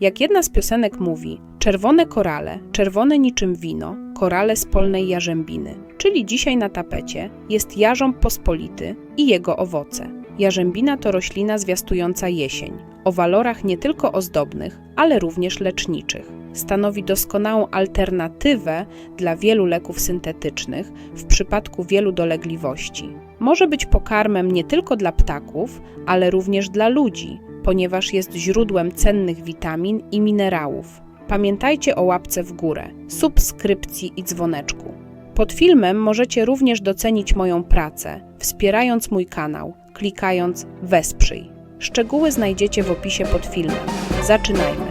Jak jedna z piosenek mówi, czerwone korale, czerwone niczym wino, korale z polnej jarzębiny. Czyli dzisiaj na tapecie jest jarząb pospolity i jego owoce. Jarzębina to roślina zwiastująca jesień, o walorach nie tylko ozdobnych, ale również leczniczych. Stanowi doskonałą alternatywę dla wielu leków syntetycznych w przypadku wielu dolegliwości. Może być pokarmem nie tylko dla ptaków, ale również dla ludzi, ponieważ jest źródłem cennych witamin i minerałów. Pamiętajcie o łapce w górę, subskrypcji i dzwoneczku. Pod filmem możecie również docenić moją pracę, wspierając mój kanał, klikając Wesprzyj. Szczegóły znajdziecie w opisie pod filmem. Zaczynajmy.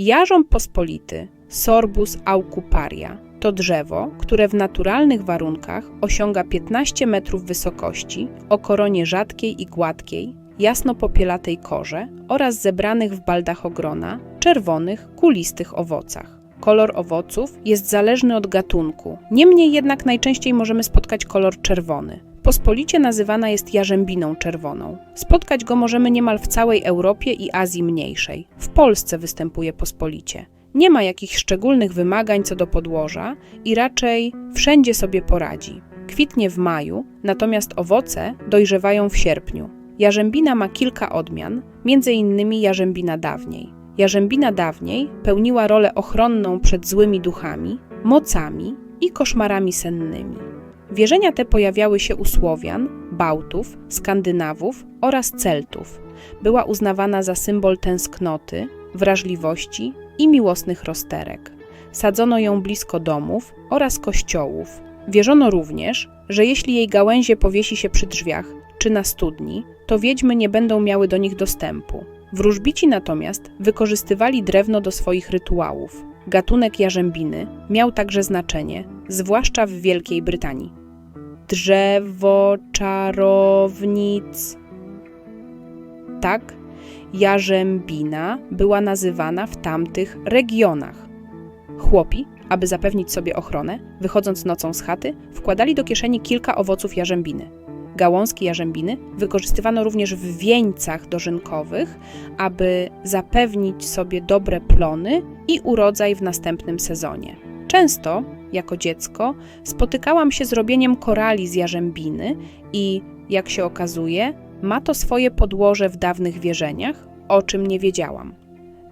Jarząb pospolity, Sorbus aucuparia, to drzewo, które w naturalnych warunkach osiąga 15 metrów wysokości, o koronie rzadkiej i gładkiej, jasno popielatej korze oraz zebranych w baldach ogrona czerwonych, kulistych owocach. Kolor owoców jest zależny od gatunku, niemniej jednak najczęściej możemy spotkać kolor czerwony. Pospolicie nazywana jest jarzębiną czerwoną. Spotkać go możemy niemal w całej Europie i Azji Mniejszej. W Polsce występuje pospolicie. Nie ma jakichś szczególnych wymagań co do podłoża i raczej wszędzie sobie poradzi. Kwitnie w maju, natomiast owoce dojrzewają w sierpniu. Jarzębina ma kilka odmian, m.in. jarzębina dawniej. Jarzębina dawniej pełniła rolę ochronną przed złymi duchami, mocami i koszmarami sennymi. Wierzenia te pojawiały się u Słowian, Bałtów, Skandynawów oraz Celtów. Była uznawana za symbol tęsknoty, wrażliwości i miłosnych rozterek. Sadzono ją blisko domów oraz kościołów. Wierzono również, że jeśli jej gałęzie powiesi się przy drzwiach czy na studni, to wiedźmy nie będą miały do nich dostępu. Wróżbici natomiast wykorzystywali drewno do swoich rytuałów. Gatunek jarzębiny miał także znaczenie, zwłaszcza w Wielkiej Brytanii. Drzewo czarownic. Tak, jarzębina była nazywana w tamtych regionach. Chłopi, aby zapewnić sobie ochronę, wychodząc nocą z chaty, wkładali do kieszeni kilka owoców jarzębiny. Gałązki jarzębiny wykorzystywano również w wieńcach dożynkowych, aby zapewnić sobie dobre plony i urodzaj w następnym sezonie. Często, jako dziecko, spotykałam się z robieniem korali z jarzębiny i, jak się okazuje, ma to swoje podłoże w dawnych wierzeniach, o czym nie wiedziałam.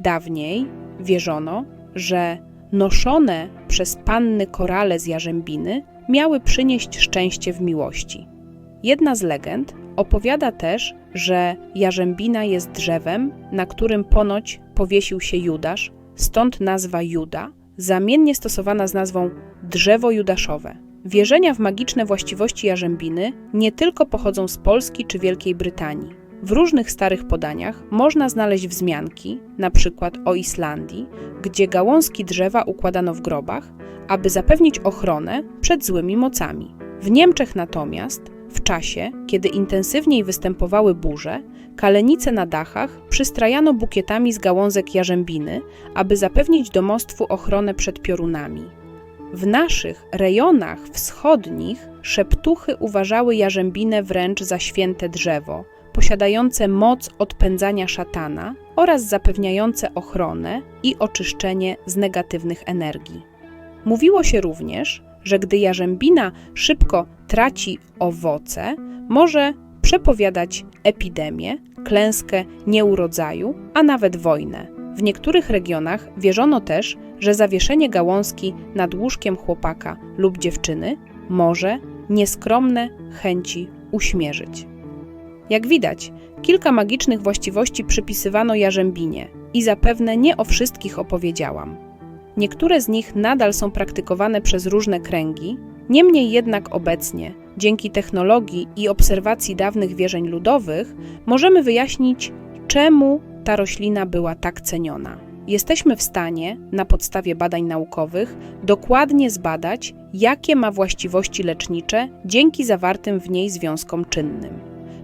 Dawniej wierzono, że noszone przez panny korale z jarzębiny miały przynieść szczęście w miłości. Jedna z legend opowiada też, że jarzębina jest drzewem, na którym ponoć powiesił się Judasz, stąd nazwa Juda, zamiennie stosowana z nazwą drzewo judaszowe. Wierzenia w magiczne właściwości jarzębiny nie tylko pochodzą z Polski czy Wielkiej Brytanii. W różnych starych podaniach można znaleźć wzmianki, przykład o Islandii, gdzie gałązki drzewa układano w grobach, aby zapewnić ochronę przed złymi mocami. W Niemczech natomiast, w czasie, kiedy intensywniej występowały burze, kalenice na dachach przystrajano bukietami z gałązek jarzębiny, aby zapewnić domostwu ochronę przed piorunami. W naszych rejonach wschodnich szeptuchy uważały jarzębinę wręcz za święte drzewo, posiadające moc odpędzania szatana oraz zapewniające ochronę i oczyszczenie z negatywnych energii. Mówiło się również, że gdy jarzębina szybko traci owoce, może przepowiadać epidemię, klęskę nieurodzaju, a nawet wojnę. W niektórych regionach wierzono też, że zawieszenie gałązki nad łóżkiem chłopaka lub dziewczyny może nieskromne chęci uśmierzyć. Jak widać, kilka magicznych właściwości przypisywano jarzębinie i zapewne nie o wszystkich opowiedziałam. Niektóre z nich nadal są praktykowane przez różne kręgi, niemniej jednak obecnie, dzięki technologii i obserwacji dawnych wierzeń ludowych, możemy wyjaśnić, czemu ta roślina była tak ceniona. Jesteśmy w stanie, na podstawie badań naukowych, dokładnie zbadać, jakie ma właściwości lecznicze dzięki zawartym w niej związkom czynnym.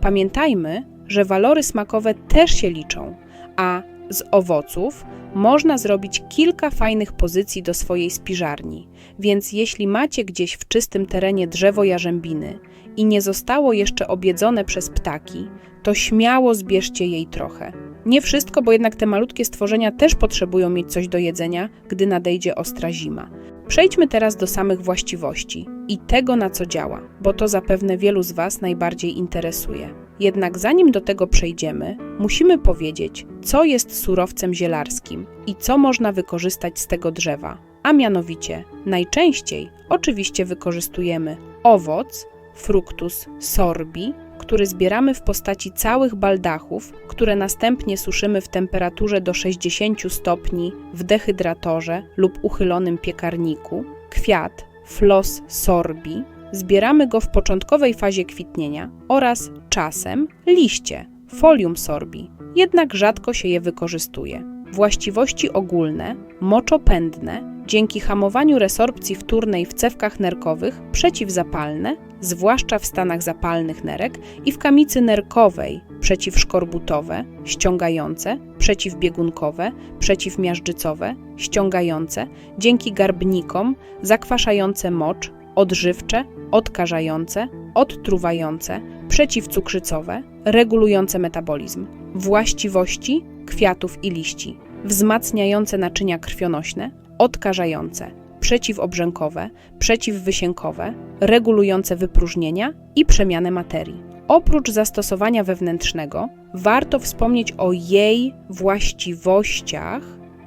Pamiętajmy, że walory smakowe też się liczą, a z owoców można zrobić kilka fajnych pozycji do swojej spiżarni. Więc jeśli macie gdzieś w czystym terenie drzewo jarzębiny i nie zostało jeszcze objedzone przez ptaki, to śmiało zbierzcie jej trochę. Nie wszystko, bo jednak te malutkie stworzenia też potrzebują mieć coś do jedzenia, gdy nadejdzie ostra zima. Przejdźmy teraz do samych właściwości i tego, na co działa, bo to zapewne wielu z Was najbardziej interesuje. Jednak zanim do tego przejdziemy, musimy powiedzieć, co jest surowcem zielarskim i co można wykorzystać z tego drzewa. A mianowicie, najczęściej oczywiście wykorzystujemy owoc, fructus sorbi, który zbieramy w postaci całych baldachów, które następnie suszymy w temperaturze do 60 stopni w dehydratorze lub uchylonym piekarniku, kwiat flos sorbi, zbieramy go w początkowej fazie kwitnienia oraz czasem liście folium sorbi, jednak rzadko się je wykorzystuje. Właściwości ogólne, moczopędne, dzięki hamowaniu resorpcji wtórnej w cewkach nerkowych przeciwzapalne, zwłaszcza w stanach zapalnych nerek i w kamicy nerkowej przeciwszkorbutowe, ściągające, przeciwbiegunkowe, przeciwmiażdżycowe, ściągające, dzięki garbnikom, zakwaszające mocz, odżywcze, odkażające, odtruwające, przeciwcukrzycowe, regulujące metabolizm. Właściwości kwiatów i liści, wzmacniające naczynia krwionośne, odkażające, przeciwobrzękowe, przeciwwysiękowe, regulujące wypróżnienia i przemianę materii. Oprócz zastosowania wewnętrznego, warto wspomnieć o jej właściwościach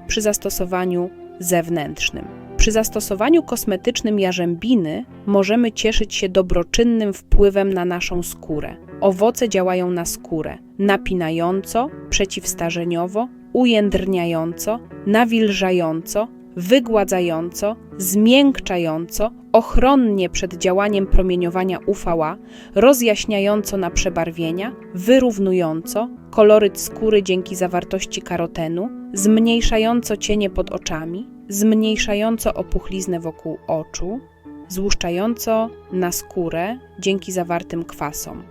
przy zastosowaniu zewnętrznym. Przy zastosowaniu kosmetycznym jarzębiny możemy cieszyć się dobroczynnym wpływem na naszą skórę. Owoce działają na skórę napinająco, przeciwstarzeniowo, ujędrniająco, nawilżająco, wygładzająco, zmiękczająco, ochronnie przed działaniem promieniowania UVA, rozjaśniająco na przebarwienia, wyrównująco, koloryt skóry dzięki zawartości karotenu, zmniejszająco cienie pod oczami, zmniejszająco opuchliznę wokół oczu, złuszczająco na skórę dzięki zawartym kwasom.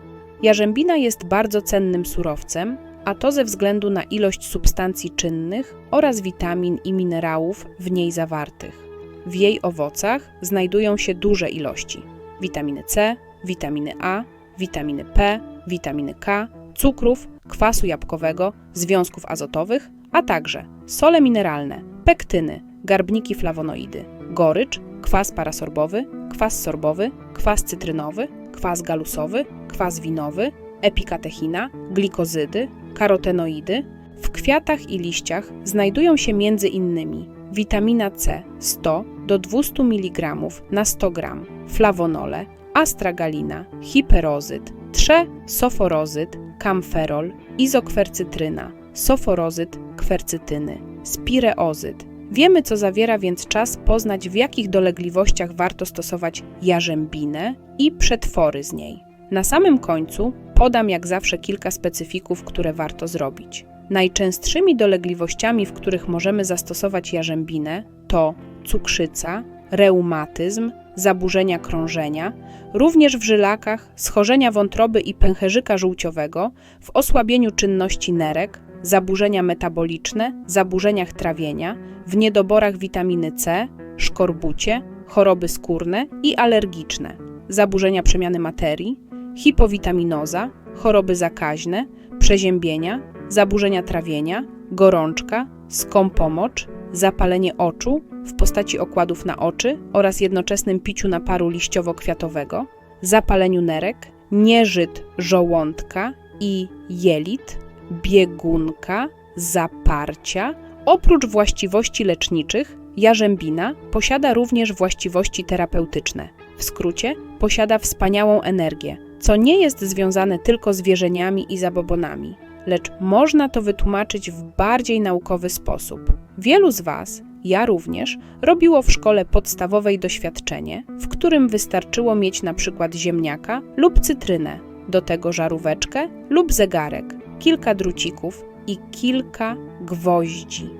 Jarzębina jest bardzo cennym surowcem, a to ze względu na ilość substancji czynnych oraz witamin i minerałów w niej zawartych. W jej owocach znajdują się duże ilości witaminy C, witaminy A, witaminy P, witaminy K, cukrów, kwasu jabłkowego, związków azotowych, a także sole mineralne, pektyny, garbniki flawonoidy, gorycz, kwas parasorbowy, kwas sorbowy, kwas cytrynowy, kwas galusowy, kwas winowy, epikatechina, glikozydy, karotenoidy. W kwiatach i liściach znajdują się innymi witamina C 100 do 200 mg na 100 g, flawonole, astragalina, hiperozyt, trze soforozyt, kamferol, izokwercytryna, soforozyt, kwercytyny, spireozyt. Wiemy, co zawiera, więc czas poznać, w jakich dolegliwościach warto stosować jarzębinę i przetwory z niej. Na samym końcu podam jak zawsze kilka specyfików, które warto zrobić. Najczęstszymi dolegliwościami, w których możemy zastosować jarzębinę, to cukrzyca, reumatyzm, zaburzenia krążenia, również w żylakach, schorzenia wątroby i pęcherzyka żółciowego, w osłabieniu czynności nerek, zaburzenia metaboliczne, zaburzeniach trawienia, w niedoborach witaminy C, szkorbucie, choroby skórne i alergiczne, zaburzenia przemiany materii, hipowitaminoza, choroby zakaźne, przeziębienia, zaburzenia trawienia, gorączka, skąpomocz, zapalenie oczu w postaci okładów na oczy oraz jednoczesnym piciu naparu liściowo-kwiatowego, zapaleniu nerek, nieżyt żołądka i jelit, biegunka, zaparcia. Oprócz właściwości leczniczych, jarzębina posiada również właściwości terapeutyczne. W skrócie, posiada wspaniałą energię, co nie jest związane tylko z wierzeniami i zabobonami, lecz można to wytłumaczyć w bardziej naukowy sposób. Wielu z Was, ja również, robiło w szkole podstawowej doświadczenie, w którym wystarczyło mieć na przykład ziemniaka lub cytrynę, do tego żaróweczkę lub zegarek, kilka drucików i kilka gwoździ.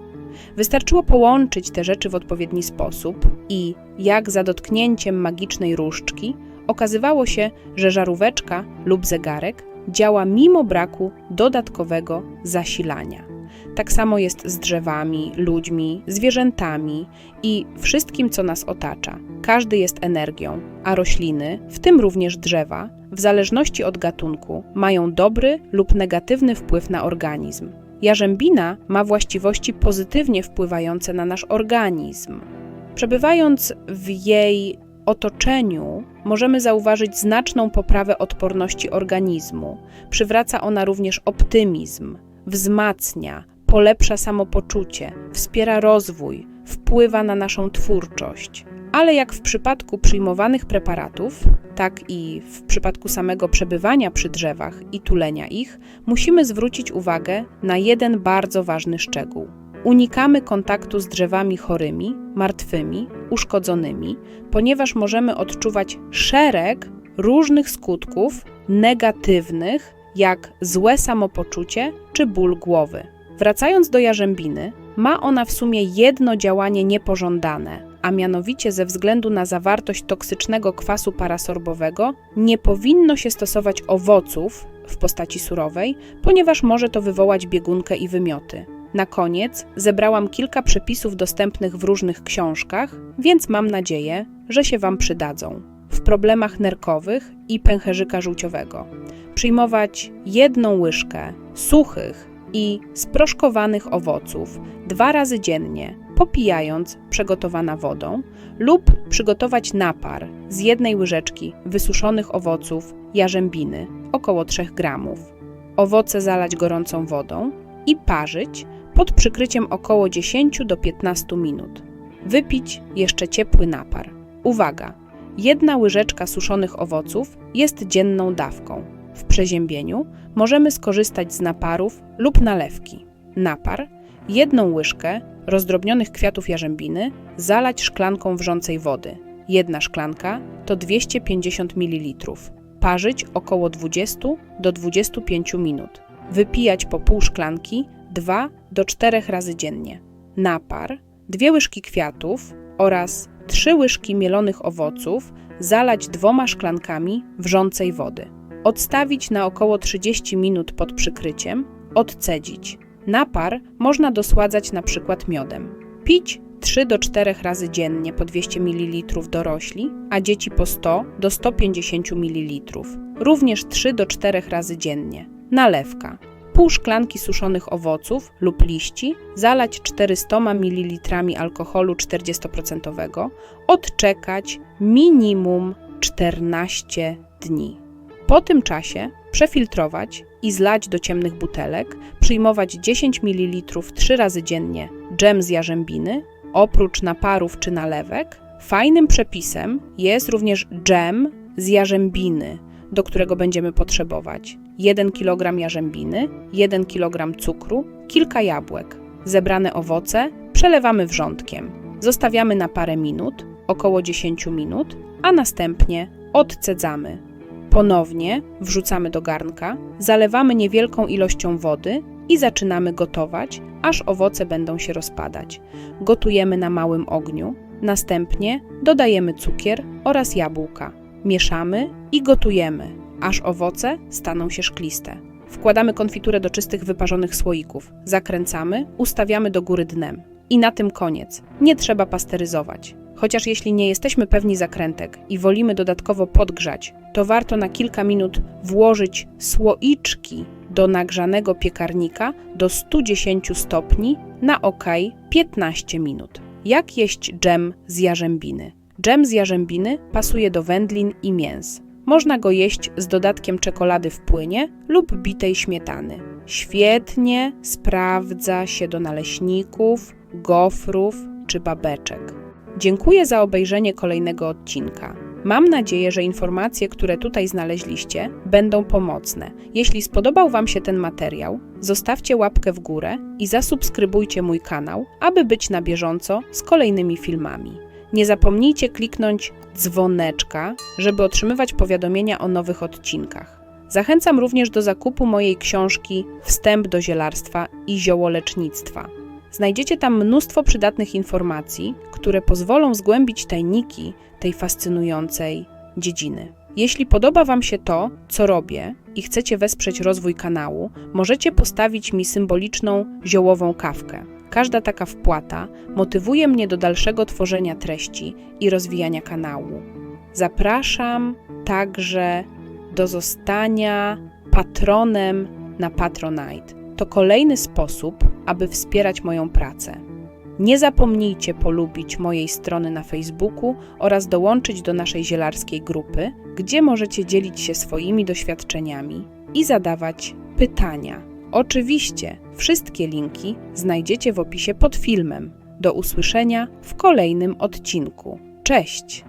Wystarczyło połączyć te rzeczy w odpowiedni sposób i, jak za dotknięciem magicznej różdżki, okazywało się, że żaróweczka lub zegarek działa mimo braku dodatkowego zasilania. Tak samo jest z drzewami, ludźmi, zwierzętami i wszystkim, co nas otacza. Każdy jest energią, a rośliny, w tym również drzewa, w zależności od gatunku, mają dobry lub negatywny wpływ na organizm. Jarzębina ma właściwości pozytywnie wpływające na nasz organizm. Przebywając w jej otoczeniu, możemy zauważyć znaczną poprawę odporności organizmu. Przywraca ona również optymizm, wzmacnia, polepsza samopoczucie, wspiera rozwój, wpływa na naszą twórczość. Ale jak w przypadku przyjmowanych preparatów, tak i w przypadku samego przebywania przy drzewach i tulenia ich, musimy zwrócić uwagę na jeden bardzo ważny szczegół. Unikamy kontaktu z drzewami chorymi, martwymi, uszkodzonymi, ponieważ możemy odczuwać szereg różnych skutków negatywnych, jak złe samopoczucie czy ból głowy. Wracając do jarzębiny, ma ona w sumie jedno działanie niepożądane, a mianowicie ze względu na zawartość toksycznego kwasu parasorbowego nie powinno się stosować owoców w postaci surowej, ponieważ może to wywołać biegunkę i wymioty. Na koniec zebrałam kilka przepisów dostępnych w różnych książkach, więc mam nadzieję, że się Wam przydadzą. W problemach nerkowych i pęcherzyka żółciowego przyjmować jedną łyżkę suchych i sproszkowanych owoców dwa razy dziennie, popijając przegotowana wodą, lub przygotować napar z jednej łyżeczki wysuszonych owoców jarzębiny, około 3 gramów. Owoce zalać gorącą wodą i parzyć pod przykryciem około 10 do 15 minut. Wypić jeszcze ciepły napar. Uwaga! Jedna łyżeczka suszonych owoców jest dzienną dawką. W przeziębieniu możemy skorzystać z naparów lub nalewki. Napar, jedną łyżkę rozdrobnionych kwiatów jarzębiny zalać szklanką wrzącej wody. Jedna szklanka to 250 ml. Parzyć około 20 do 25 minut. Wypijać po pół szklanki 2 do 4 razy dziennie. Napar, dwie łyżki kwiatów oraz 3 łyżki mielonych owoców zalać dwoma szklankami wrzącej wody. Odstawić na około 30 minut pod przykryciem, odcedzić. Napar można dosładzać na przykład miodem. Pić 3 do 4 razy dziennie po 200 ml dorośli, a dzieci po 100 do 150 ml. Również 3 do 4 razy dziennie. Nalewka pół szklanki suszonych owoców lub liści, zalać 400 ml alkoholu 40%, odczekać minimum 14 dni. Po tym czasie przefiltrować i zlać do ciemnych butelek, przyjmować 10 ml 3 razy dziennie dżem z jarzębiny, oprócz naparów czy nalewek. Fajnym przepisem jest również dżem z jarzębiny, do którego będziemy potrzebować 1 kg jarzębiny, 1 kg cukru, kilka jabłek. Zebrane owoce przelewamy wrzątkiem. Zostawiamy na parę minut, około 10 minut, a następnie odcedzamy. Ponownie wrzucamy do garnka, zalewamy niewielką ilością wody i zaczynamy gotować, aż owoce będą się rozpadać. Gotujemy na małym ogniu, następnie dodajemy cukier oraz jabłka. Mieszamy i gotujemy, aż owoce staną się szkliste. Wkładamy konfiturę do czystych wyparzonych słoików, zakręcamy, ustawiamy do góry dnem. I na tym koniec. Nie trzeba pasteryzować. Chociaż jeśli nie jesteśmy pewni zakrętek i wolimy dodatkowo podgrzać, to warto na kilka minut włożyć słoiczki do nagrzanego piekarnika do 110 stopni na ok 15 minut. Jak jeść dżem z jarzębiny? Dżem z jarzębiny pasuje do wędlin i mięs. Można go jeść z dodatkiem czekolady w płynie lub bitej śmietany. Świetnie sprawdza się do naleśników, gofrów czy babeczek. Dziękuję za obejrzenie kolejnego odcinka. Mam nadzieję, że informacje, które tutaj znaleźliście, będą pomocne. Jeśli spodobał Wam się ten materiał, zostawcie łapkę w górę i zasubskrybujcie mój kanał, aby być na bieżąco z kolejnymi filmami. Nie zapomnijcie kliknąć dzwoneczka, żeby otrzymywać powiadomienia o nowych odcinkach. Zachęcam również do zakupu mojej książki Wstęp do zielarstwa i ziołolecznictwa. Znajdziecie tam mnóstwo przydatnych informacji, które pozwolą zgłębić tajniki tej fascynującej dziedziny. Jeśli podoba Wam się to, co robię i chcecie wesprzeć rozwój kanału, możecie postawić mi symboliczną ziołową kawkę. Każda taka wpłata motywuje mnie do dalszego tworzenia treści i rozwijania kanału. Zapraszam także do zostania patronem na Patronite. To kolejny sposób, aby wspierać moją pracę. Nie zapomnijcie polubić mojej strony na Facebooku oraz dołączyć do naszej zielarskiej grupy, gdzie możecie dzielić się swoimi doświadczeniami i zadawać pytania. Oczywiście wszystkie linki znajdziecie w opisie pod filmem. Do usłyszenia w kolejnym odcinku. Cześć!